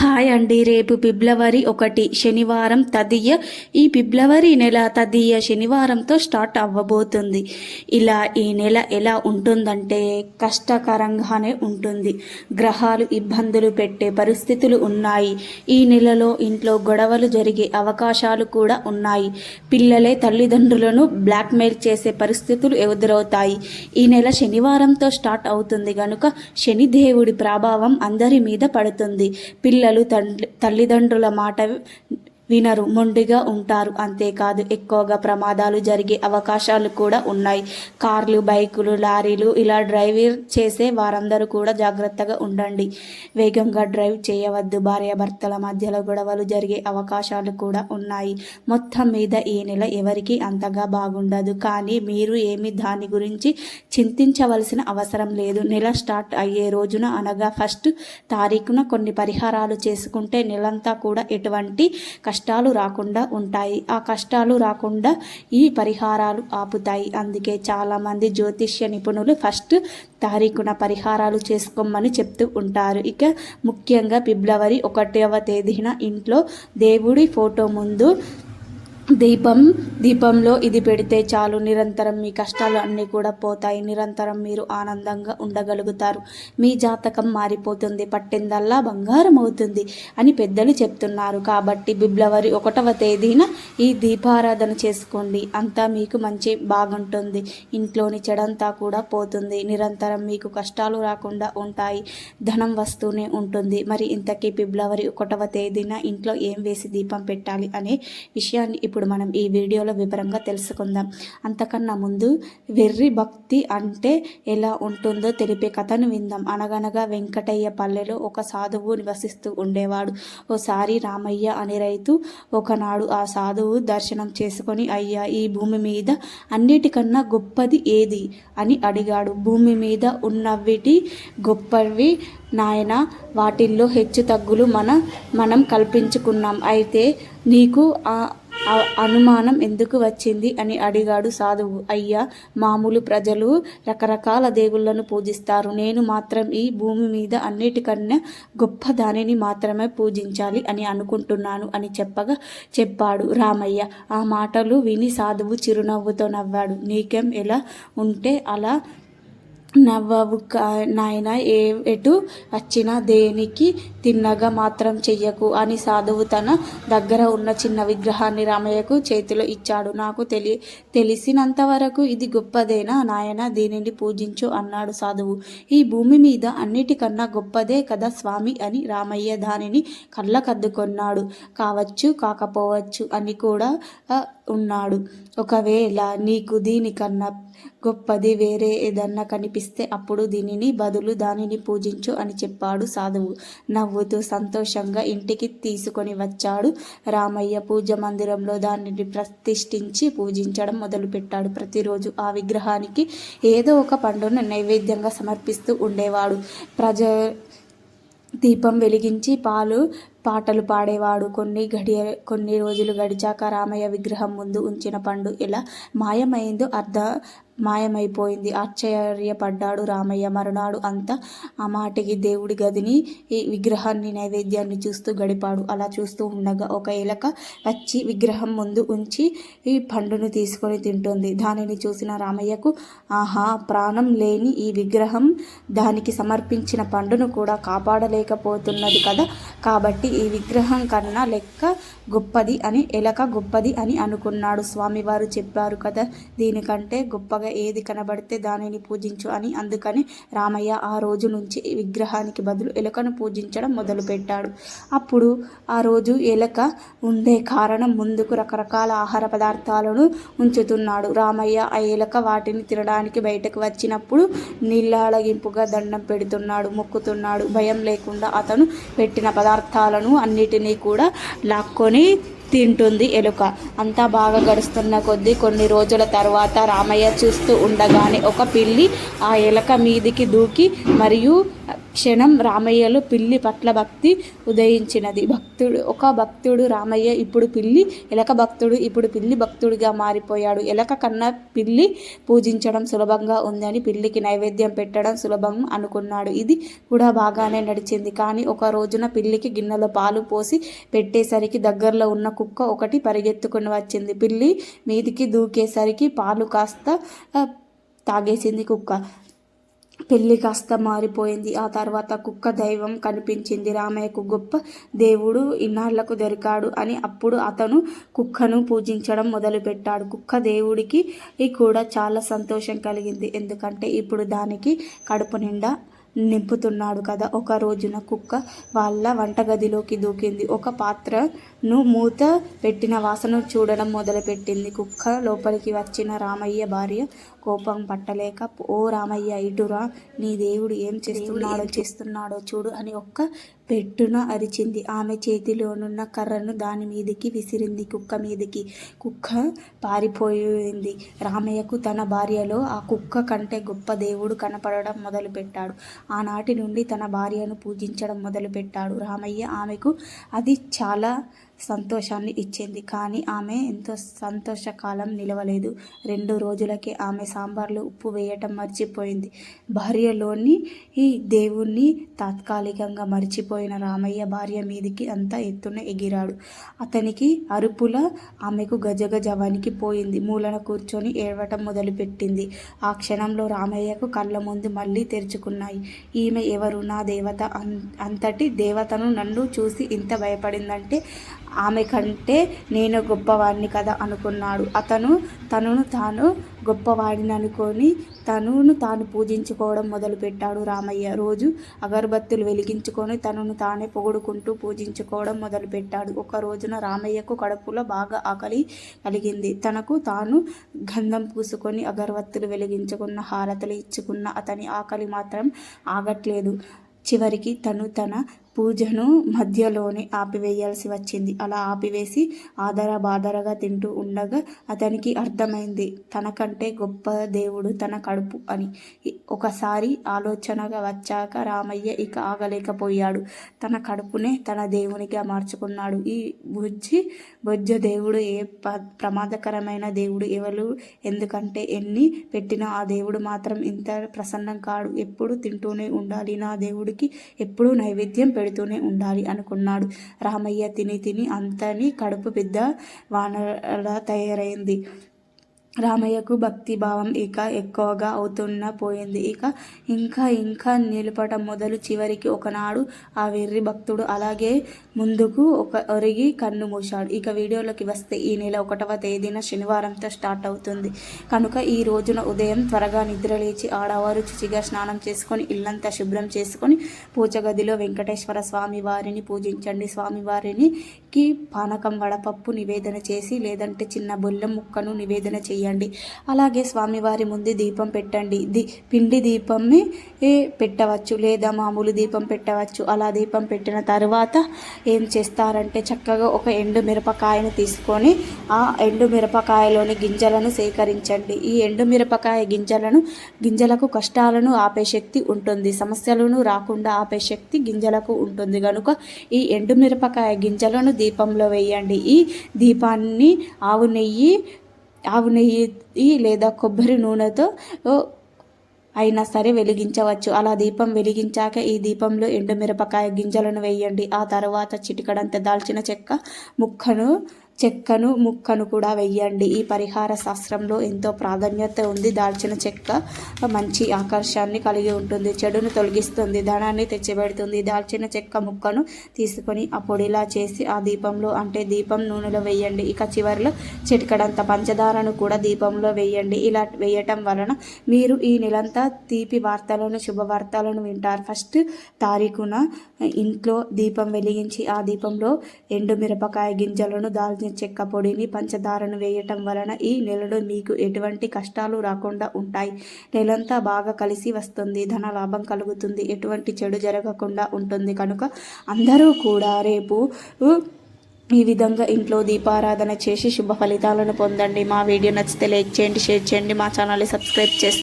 Hi అండి రేపు ఫిబ్రవరి ఒకటి శనివారం తదియ ఈ ఫిబ్రవరి నెల తదియ శనివారంతో స్టార్ట్ అవ్వబోతుంది. ఇలా ఈ నెల ఎలా ఉంటుందంటే కష్టకరంగానే ఉంటుంది. గ్రహాలు ఇబ్బందులు పెట్టే పరిస్థితులు ఉన్నాయి. ఈ నెలలో ఇంట్లో గొడవలు జరిగే అవకాశాలు కూడా ఉన్నాయి. పిల్లలే తల్లిదండ్రులను బ్లాక్మెయిల్ చేసే పరిస్థితులు ఎదురవుతాయి. ఈ నెల శనివారంతో స్టార్ట్ అవుతుంది కనుక శనిదేవుడి ప్రభావం అందరి మీద పడుతుంది. పిల్లలు తండ్రి తల్లిదండ్రుల మాట వినరు. మొండిగా ఉంటారు. అంతేకాదు ఎక్కువగా ప్రమాదాలు జరిగే అవకాశాలు కూడా ఉన్నాయి. కార్లు బైకులు లారీలు ఇలా డ్రైవింగ్ చేసే వారందరూ కూడా జాగ్రత్తగా ఉండండి. వేగంగా డ్రైవ్ చేయవద్దు. భార్యాభర్తల మధ్యలో గొడవలు జరిగే అవకాశాలు కూడా ఉన్నాయి. మొత్తం మీద ఈ నెల ఎవరికి అంతగా బాగుండదు. కానీ మీరు ఏమి దాని గురించి చింతించవలసిన అవసరం లేదు. నెల స్టార్ట్ అయ్యే రోజున అనగా ఫస్ట్ తారీఖున కొన్ని పరిహారాలు చేసుకుంటే నెలంతా కూడా ఎటువంటి కష్ట కష్టాలు రాకుండా ఉంటాయి. ఆ కష్టాలు రాకుండా ఈ పరిహారాలు ఆపుతాయి. అందుకే చాలామంది జ్యోతిష్య నిపుణులు ఫస్ట్ తారీఖున పరిహారాలు చేసుకోమని చెప్తూ ఉంటారు. ఇక ముఖ్యంగా ఫిబ్రవరి ఒకటవ తేదీన ఇంట్లో దేవుడి ఫోటో ముందు దీపం దీపంలో ఇది పెడితే చాలు. నిరంతరం మీ కష్టాలు అన్నీ కూడా పోతాయి. నిరంతరం మీరు ఆనందంగా ఉండగలుగుతారు. మీ జాతకం మారిపోతుంది. పట్టిందల్లా బంగారం అవుతుంది అని పెద్దలు చెప్తున్నారు. కాబట్టి ఫిబ్రవరి ఒకటవ తేదీన ఈ దీపారాధన చేసుకోండి. అంతా మీకు మంచి బాగుంటుంది. ఇంట్లోని చెడంతా కూడా పోతుంది. నిరంతరం మీకు కష్టాలు రాకుండా ఉంటాయి. ధనం వస్తూనే ఉంటుంది. మరి ఇంతకీ ఫిబ్రవరి ఒకటవ తేదీన ఇంట్లో ఏం వేసి దీపం పెట్టాలి అనే విషయాన్ని ఇప్పుడు మనం ఈ వీడియోలో వివరంగా తెలుసుకుందాం. అంతకన్నా ముందు వెర్రి భక్తి అంటే ఎలా ఉంటుందో తెలిపే కథను విందాం. అనగనగా వెంకటయ్య పల్లెలో ఒక సాధువు నివసిస్తూ ఉండేవాడు. ఓసారి రామయ్య అనే రైతు ఒకనాడు ఆ సాధువు దర్శనం చేసుకొని అయ్యా ఈ భూమి మీద అన్నిటికన్నా గొప్పది ఏది? అని అడిగాడు. భూమి మీద ఉన్నవిటి గొప్పవి నాయన వాటిల్లో హెచ్చు తగ్గులు మన మనం కల్పించుకున్నాం. అయితే నీకు ఆ ఆ అనుమానం ఎందుకు వచ్చింది అని అడిగాడు సాధువు. అయ్యా మామూలు ప్రజలు రకరకాల దేవుళ్ళను పూజిస్తారు. నేను మాత్రం ఈ భూమి మీద అన్నిటికన్నా గొప్ప దానిని మాత్రమే పూజించాలి అని అనుకుంటున్నాను అని చెప్పగా చెప్పాడు రామయ్య. ఆ మాటలు విని సాధువు చిరునవ్వుతో నవ్వాడు. నీకేం ఎలా ఉంటే అలా నవ్వవు నాయన ఏ ఎటు వచ్చినా దేనికి తిన్నగా మాత్రం చెయ్యకు. అని సాధువు తన దగ్గర ఉన్న చిన్న విగ్రహాన్ని రామయ్యకు చేతిలో ఇచ్చాడు. నాకు తెలి తెలిసినంత వరకు ఇది గొప్పదేనా నాయన దీనిని పూజించు అన్నాడు సాధువు. ఈ భూమి మీద అన్నిటికన్నా గొప్పదే కదా స్వామి అని రామయ్య దానిని కళ్ళకద్దుకొన్నాడు కావచ్చు కాకపోవచ్చు అని కూడా ఉన్నాడు. ఒకవేళ నీకు దీనికన్నా గొప్పది వేరే ఏదన్నా కనిపిస్తే అప్పుడు దీనిని బదులు దానిని పూజించు అని చెప్పాడు సాధువు. నవ్వుతూ సంతోషంగా ఇంటికి తీసుకొని వచ్చాడు. రామయ్య పూజ మందిరంలో దానిని ప్రతిష్ఠించి పూజించడం మొదలుపెట్టాడు. ప్రతిరోజు ఆ విగ్రహానికి ఏదో ఒక పండును నైవేద్యంగా సమర్పిస్తూ ఉండేవాడు. ప్రజ దీపం వెలిగించి పాలు పాటలు పాడేవాడు. కొన్ని గడియ కొన్ని రోజులు గడిచాక రామయ్య విగ్రహం ముందు ఉంచిన పండు ఎలా మాయమైందో అర్ధ మాయమైపోయింది. ఆశ్చర్యపడ్డాడు రామయ్య. మరునాడు అంతా ఆ మాటికి దేవుడి గదిని ఈ విగ్రహాన్ని నైవేద్యాన్ని చూస్తూ గడిపాడు. అలా చూస్తూ ఉండగా ఒక ఎలక వచ్చి విగ్రహం ముందు ఉంచి ఈ పండును తీసుకొని తింటుంది. దానిని చూసిన రామయ్యకు ఆహా ప్రాణం లేని ఈ విగ్రహం దానికి సమర్పించిన పండును కూడా కాపాడలేకపోతున్నది కదా. కాబట్టి ఈ విగ్రహం కన్నా లెక్క గొప్పది అని ఎలక గొప్పది అని అనుకున్నాడు. స్వామివారు చెప్పారు కదా దీనికంటే గొప్పగా ఏది కనబడితే దానిని పూజించు అని. అందుకని రామయ్య ఆ రోజు నుంచి విగ్రహానికి బదులు ఎలుకను పూజించడం మొదలుపెట్టాడు. అప్పుడు ఆ రోజు ఎలక ఉండే కారణం ముందుకు రకరకాల ఆహార పదార్థాలను ఉంచుతున్నాడు. రామయ్య ఆ ఎలక వాటిని తినడానికి బయటకు వచ్చినప్పుడు నీళ్ళగింపుగా దండం పెడుతున్నాడు మొక్కుతున్నాడు. భయం లేకుండా అతను పెట్టిన పదార్థాలను అన్నిటినీ కూడా లాక్కొని తింటుంది ఎలుక. అంతా బాగా గడుస్తున్న కొద్దీ కొన్ని రోజుల తర్వాత రామయ్య చూస్తూ ఉండగానే ఒక పిల్లి ఆ ఎలక మీదికి దూకి మరియు క్షణం రామయ్యలో పిల్లి పట్ల భక్తి ఉదయించినది. భక్తుడు ఒక భక్తుడు రామయ్య ఇప్పుడు పిల్లి ఎలక భక్తుడు ఇప్పుడు పిల్లి భక్తుడిగా మారిపోయాడు. ఎలక కన్నా పిల్లి పూజించడం సులభంగా ఉందని పిల్లికి నైవేద్యం పెట్టడం సులభం అనుకున్నాడు. ఇది కూడా బాగానే నడిచింది. కానీ ఒక రోజున పిల్లికి గిన్నెలో పాలు పోసి పెట్టేసరికి దగ్గరలో ఉన్న కుక్క ఒకటి పరిగెత్తుకుని వచ్చింది. పిల్లి మీదికి దూకేసరికి పాలు కాస్త తాగేసింది కుక్క. పెళ్ళి కాస్త మారిపోయింది. ఆ తర్వాత కుక్క దైవం కనిపించింది. రామయ్యకు గొప్ప దేవుడు ఇన్నాళ్ళకు దొరికాడు అని అప్పుడు అతను కుక్కను పూజించడం మొదలుపెట్టాడు. కుక్క దేవుడికి కూడా చాలా సంతోషం కలిగింది. ఎందుకంటే ఇప్పుడు దానికి కడుపు నిండా నింపుతున్నాడు కదా. ఒక రోజున కుక్క వాళ్ళ వంటగదిలోకి దూకింది. ఒక పాత్రను మూత పెట్టిన వాసన చూడడం మొదలుపెట్టింది. కుక్క లోపలికి వచ్చిన రామయ్య భార్య కోపం పట్టలేక ఓ రామయ్య ఇటురా నీ దేవుడు ఏం చేస్తున్నాడో చేస్తున్నాడో చూడు అని ఒక్క పెట్టున అరిచింది. ఆమె చేతిలోనున్న కర్రను దాని మీదికి విసిరింది కుక్క మీదికి. కుక్క పారిపోయింది. రామయ్యకు తన భార్యలో ఆ కుక్క కంటే గొప్ప దేవుడు కనపడడం మొదలుపెట్టాడు. ఆనాటి నుండి తన భార్యను పూజించడం మొదలుపెట్టాడు. రామయ్య ఆమెకు అది చాలా సంతోషాన్ని ఇచ్చింది. కానీ ఆమె ఎంతో సంతోషకాలం నిలవలేదు. రెండు రోజులకే ఆమె సాంబార్లో ఉప్పు వేయటం మర్చిపోయింది. భార్యలోని ఈ దేవుణ్ణి తాత్కాలికంగా మర్చిపోయిన రామయ్య భార్య మీదికి అంత ఎత్తున ఎగిరాడు. అతనికి అరుపుల ఆమెకు గజగజ వణికిపోయింది మూలన కూర్చొని ఏడవటం మొదలుపెట్టింది. ఆ క్షణంలో రామయ్యకు కళ్ళ ముందు మళ్ళీ తెరుచుకున్నాయి. ఈమె ఎవరు? నా దేవత అంతటి దేవతను నన్ను చూసి ఇంత భయపడిందంటే ఆమె కంటే నేను గొప్పవాడిని కదా అనుకున్నాడు. అతను తనను తాను గొప్పవాడిని అనుకొని తనును తాను పూజించుకోవడం మొదలుపెట్టాడు రామయ్య. రోజు అగరబత్తులు వెలిగించుకొని తనను తానే పొగుడుకుంటూ పూజించుకోవడం మొదలుపెట్టాడు. ఒక రోజున రామయ్యకు కడుపులో బాగా ఆకలి కలిగింది. తనకు తాను గంధం పూసుకొని అగరబత్తులు వెలిగించుకున్న హారతలు ఇచ్చుకున్న అతని ఆకలి మాత్రం ఆగట్లేదు. చివరికి తను తన పూజను మధ్యలోనే ఆపివేయాల్సి వచ్చింది. అలా ఆపివేసి ఆదర బాదరగా తింటూ ఉండగా అతనికి అర్థమైంది తనకంటే గొప్ప దేవుడు తన కడుపు అని. ఒకసారి ఆలోచనగా వచ్చాక రామయ్య ఇక ఆగలేకపోయాడు. తన కడుపునే తన దేవునిగా మార్చుకున్నాడు. ఈ బుజ్జి బొజ్జ దేవుడు ఏ ప ప్రమాదకరమైన దేవుడు ఎవరు? ఎందుకంటే ఎన్ని పెట్టినా ఆ దేవుడు మాత్రం ఇంత ప్రసన్నం కాడు. ఎప్పుడు తింటూనే ఉండాలి. నా దేవుడికి ఎప్పుడూ నైవేద్యం పెడుతూనే ఉండాలి అనుకున్నాడు. రామయ్య తిని తిని అంతని కడుపు పెద్ద వానలా తయారైంది. రామయ్యకు భక్తి భావం ఇక ఎక్కువగా అవుతున్న పోయింది. ఇక ఇంకా ఇంకా నిలపటం మొదలు చివరికి ఒకనాడు ఆ వెర్రి భక్తుడు అలాగే ముందుకు ఒక ఒరిగి కన్ను మూశాడు. ఇక వీడియోలోకి వస్తే ఈ నెల ఒకటవ తేదీన శనివారంతో స్టార్ట్ అవుతుంది. కనుక ఈ రోజున ఉదయం త్వరగా నిద్రలేచి ఆడవారు చిచిగా స్నానం చేసుకొని ఇల్లంతా శుభ్రం చేసుకొని పూజ గదిలో వెంకటేశ్వర స్వామి వారిని పూజించండి. స్వామివారినికి పానకం వడపప్పు నివేదన చేసి లేదంటే చిన్న బొల్లం ముక్కను నివేదన చేయండి. అలాగే స్వామివారి ముందు దీపం పెట్టండి. ది పిండి దీపంని పెట్టవచ్చు లేదా మామూలు దీపం పెట్టవచ్చు. అలా దీపం పెట్టిన తర్వాత ఏం చేస్తారంటే చక్కగా ఒక ఎండు మిరపకాయను తీసుకొని ఆ ఎండు మిరపకాయలోని గింజలను సేకరించండి. ఈ ఎండు మిరపకాయ గింజలను గింజలకు కష్టాలను ఆపే శక్తి ఉంటుంది. సమస్యలను రాకుండా ఆపే శక్తి గింజలకు ఉంటుంది. కనుక ఈ ఎండు మిరపకాయ గింజలను దీపంలో వేయండి. ఈ దీపాన్ని ఆవు నెయ్యి ఆవు నెయ్యి లేదా కొబ్బరి నూనెతో అయినా సరే వెలిగించవచ్చు. అలా దీపం వెలిగించాక ఈ దీపంలో ఎండుమిరపకాయ గింజలను వేయండి. ఆ తర్వాత చిటికడంత దాల్చిన చెక్క ముక్కను చెక్కను ముక్కను కూడా వెయ్యండి. ఈ పరిహార శాస్త్రంలో ఎంతో ప్రాధాన్యత ఉంది. దాల్చిన చెక్క మంచి ఆకర్షాన్ని కలిగి ఉంటుంది. చెడును తొలగిస్తుంది. ధనాన్ని తెచ్చిపెడుతుంది. దాల్చిన చెక్క ముక్కను తీసుకొని ఆ పొడిలా చేసి ఆ దీపంలో అంటే దీపం నూనెలో వేయండి ఇక చివరిలో చిటికడంత పంచదారను కూడా దీపంలో వేయండి ఇలా వేయటం వలన మీరు ఈ నెలంతా తీపి వార్తలను శుభవార్తలను వింటారు. ఫస్ట్ తారీఖున ఇంట్లో దీపం వెలిగించి ఆ దీపంలో ఎండు మిరపకాయ గింజలను దాల్చిన చెక్క పొడిని పంచదారను వేయటం వలన ఈ నెలలో మీకు ఎటువంటి కష్టాలు రాకుండా ఉంటాయి. నెలంతా బాగా కలిసి వస్తుంది. ధన లాభం కలుగుతుంది. ఎటువంటి చెడు జరగకుండా ఉంటుంది. కనుక అందరూ కూడా రేపు ఈ విధంగా ఇంట్లో దీపారాధన చేసి శుభ ఫలితాలను పొందండి. మా వీడియో నచ్చితే లైక్ చేయండి షేర్ చేయండి. మా ఛానల్ని సబ్స్క్రైబ్ చేసి